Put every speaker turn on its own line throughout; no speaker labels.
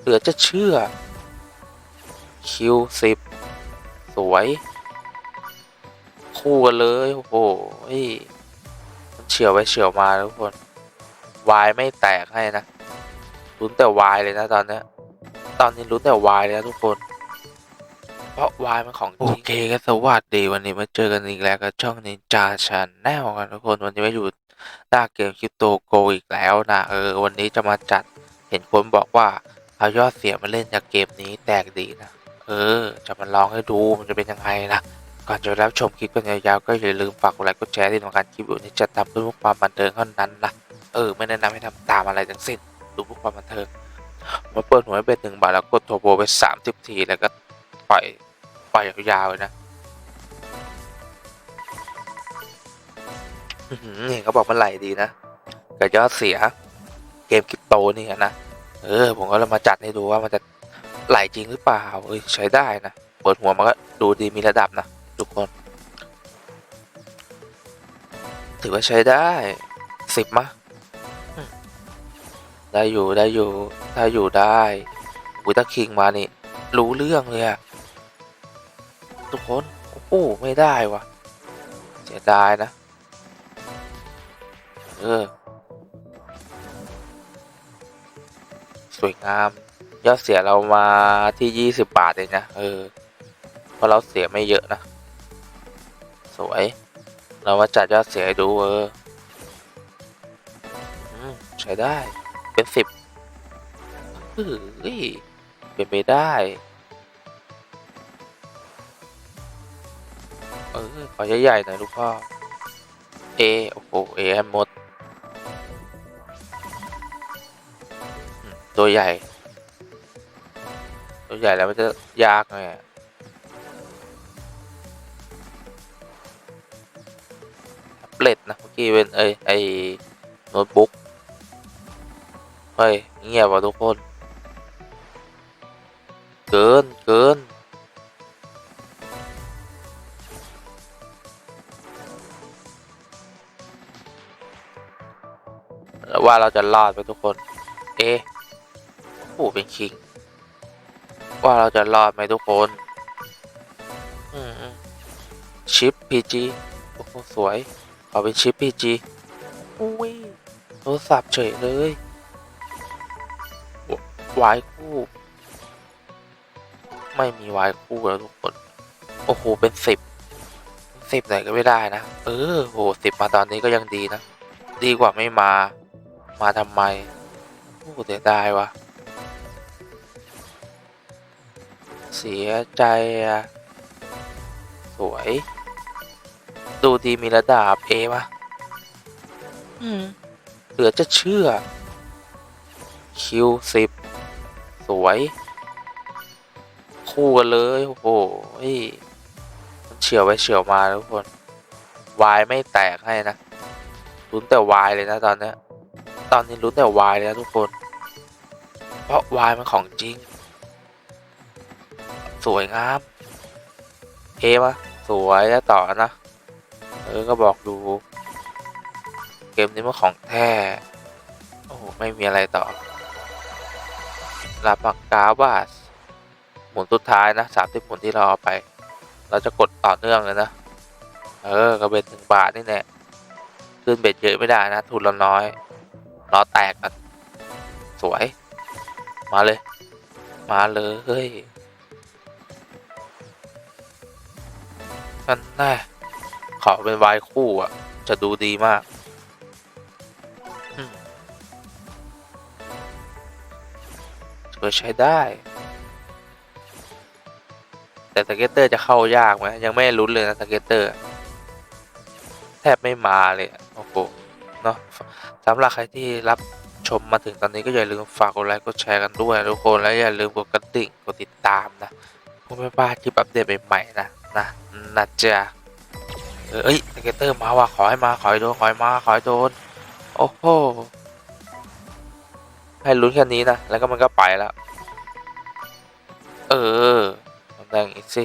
เหลือจะเชื่อ คิวสิบสวย คู่กันเลย โอ้โหมันเฉียวไปเฉียวมาทุกคนวายไม่แตกให้นะลุ้นแต่วายเลยนะตอนเนี้ยตอนนี้ลุ้นแต่วายเลยนะทุกคน เพราะวายมันของจริงโอเคก็สวัสดีวันนี้มาเจอกันอีกแล้วกับช่องนินจาชาแนลกันทุกคนวันนี้มาอยู่หน้าเกมคริปโตโกอีกแล้วนะเออวันนี้จะมาจัดเห็นคนบอกว่า เอายอดเสียมาเล่นจากเกมนี้แตกดีนะ เออ จะมาลองให้ดูมันจะเป็นยังไงนะก่อนจะรับชมคลิปกันยาวๆก็อย่าลืมฝากกดไลค์กดแชร์ที่สำคัญคลิปวิดีโอนี้จะทำเพื่อความบันเทิงเท่านั้นนะ เออ ไม่แนะนำให้ทำตามอะไรทั้งสิ้น ดูเพื่อความบันเทิงมาเปิดหัวเป็นหนึ่งบาทแล้วกดโทรโบไปสามสิบทีแล้วก็ปล่อยปล่อยยาวๆเลยนะเห็นเขาบอกมันไหลดีนะกับยอดเสียเกมคริปโตนี่นะ เออ ผมก็เลยมาจัดให้ดูว่ามันจะไหลจริงหรือเปล่าเอ้ยใช้ได้นะ เปิดหัวมันก็ดูดีมีระดับนะทุกคน ถือว่าใช้ได้สิบมะได้อยู่ได้อยู่ได้อยู่ได้อุยตาคิงมานี่ รู้เรื่องเลยอะทุกคนโอ้ไม่ได้วะเสียดายนะ เออ สวยงาม ยอดเสียเรามาที่ยี่สิบบาทเองนะ เออ เพราะเราเสียไม่เยอะนะ สวย เรามาจัดยอดเสียให้ดูเออใช้ได้เป็นสิบเฮ้ยเป็นไปได้เออขอใหญ่ๆหน่อยลูกพ่อ เอ โอ้โห เอหมด ตัวใหญ่ ตัวใหญ่แล้วมันจะยากไงแท็บเล็ตนะเมื่อกี้เป็นเอ้ยไอโน้ตบุ๊กเฮ้ยเงียบว่ะทุกคน เกินเกินว่าเราจะรอดไปทุกคน เอะ โอ้โหเป็นคิง ว่าเราจะรอดไหมทุกคน อืมชิป PG โอ้โหสวยเอเป็นชิป PG อุ้ยโทรศัพท์เฉยเลยวายคู่ ไม่มีวายคู่แล้วทุกคน โอ้โห เป็นสิบสิบไหนก็ไม่ได้นะ เออโหสิบมาตอนนี้ก็ยังดีนะ ดีกว่าไม่มา มาทำไม โอ้เสียดายวะ เสียใจอะสวย ดูดีมีระดับเอมะอืม เหลือจะเชื่อ คิวสิบสวย คู่กันเลย โอ้โหมันเฉียวไปเฉียวมาทุกคน วายไม่แตกให้นะลุ้นแต่วายเลยนะตอนเนี้ย ตอนนี้ลุ้นแต่วายเลยนะทุกคน เพราะวายมันของจริง สวยงามเอมะสวยแล้วต่อนะ เออ ก็บอกดู เกมนี้มันของแท้ โอ้โหไม่มีอะไรต่อรับปากกาบาสหมุนสุดท้ายนะสามสิบหมุนที่เราเอาไป เราจะกดต่อเนื่องเลยนะ เออ ก็เป็นหนึ่งบาทนี่แน่ขึ้นเบ็ดเยอะไม่ได้นะ ทุนเราน้อยรอแตกกันสวย มาเลย มาเลยันแน่ขอเป็นวายคู่อะ จะดูดีมากอือใช้ได้ แต่สเก็ตเตอร์จะเข้ายากไหมยังไม่ลุ้นเลยนะสเก็ตเตอร์ แทบไม่มาเลย โอ้โห เนาะสำหรับใครที่รับชมมาถึงตอนนี้ก็อย่าลืมฝากกดไลค์กดแชร์กันด้วยทุกคน และอย่าลืมกดกระดิ่งกดติดตามนะเพื่อไม่พลาดคลิปอัปเดตใหม่ๆนะนะ นะจ๊ะเออเอ้ยสเกตเตอร์มาว่ะขอให้มาขอให้โดนขอให้มาขอให้โดนโอ้โหให้ลุ้นแค่นี้นะแล้วก็มันก็ไปแล้วเออทำแดงอีกสิ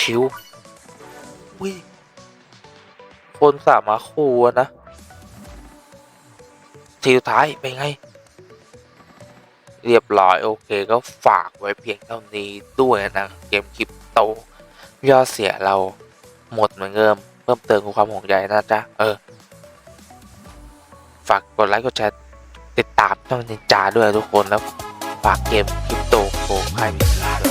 คิวอุ้ยคนสามาคู่นะทีสุดท้ายเป็นไง เรียบร้อยโอเคก็ฝากไว้เพียงเท่านี้ด้วยนะเกมคริปโตยอดเสียเราหมดเหมือนเดิมเพิ่มเติมความห่วงใยนะจ๊ะเออ ฝากกดไลค์กดแชร์ติดตามช่องนินจาด้วยทุกคนแล้วฝากเกมคริปโตโกให้มีด้วย